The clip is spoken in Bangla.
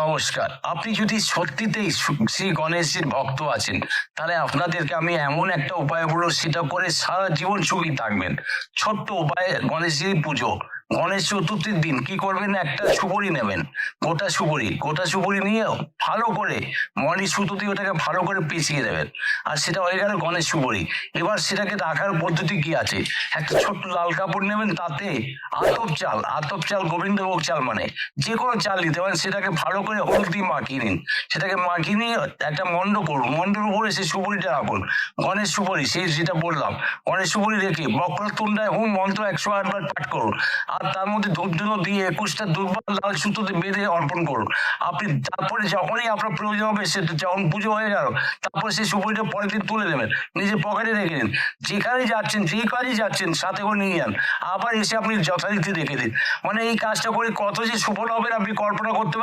নমস্কার। আপনি যদি সত্যিতেই শ্রী গণেশজির ভক্ত আছেন, তাহলে আপনাদেরকে আমি এমন একটা উপায় বলব, সেটা করে সারা জীবন সুখী থাকবেন। ছোট্ট উপায়, গণেশজির পুজো। গণেশ চতুর্থীর দিন কি করবেন? একটা সুপুরি নেবেন। গোটা সুপুরি গোটা সুপুরি নিয়ে ভালো করে মণি সুতো ওটাকে ভালো করে পিছিয়ে দেবেন। আর সেটা হয়ে গেল গণেশ সুপুরি। এবার সেটাকে রাখার পদ্ধতি কি আছে? একটা ছোট্ট লাল কাপড় নেবেন, তাতে আতপ চাল আতপ চাল, গোবিন্দভোগ চাল মানে যে কোনো চাল নিতে পারেন, সেটাকে ভালো করে হলুদ দিয়ে মাখিয়ে নিন। সেটাকে মাখিয়ে নিয়ে একটা মন্ড করুন, মন্ডর উপরে সেই সুপুরিটা রাখুন। গণেশ সুপুরি, সেই যেটা বললাম, গণেশ সুপুরি রেখে বক্রতুণ্ডায় হুম মন্ত্র একশো আটবার পাঠ করুন। আর তার মধ্যে ধূপ ধুনো দিয়ে একুশটা দুর্বার লাল সুতোতে বেঁধে অর্পণ করুন। আপনি তারপরে যখনই আপনার প্রয়োজন হবে, সে যখন পুজো হয়ে গেল, তারপরে সেই সুপুরিটা পরের দিন তুলে দেবেন নিজের পকেটে রেখে দিন। যেখানে যাচ্ছেন, যে কাজে যাচ্ছেন, সাথে করে নিয়ে যান। আবার এসে আপনি যথারীতি রেখে দিন। মানে এই কাজটা করে কত যে সুফল হবে আপনি কল্পনা করতে পারেন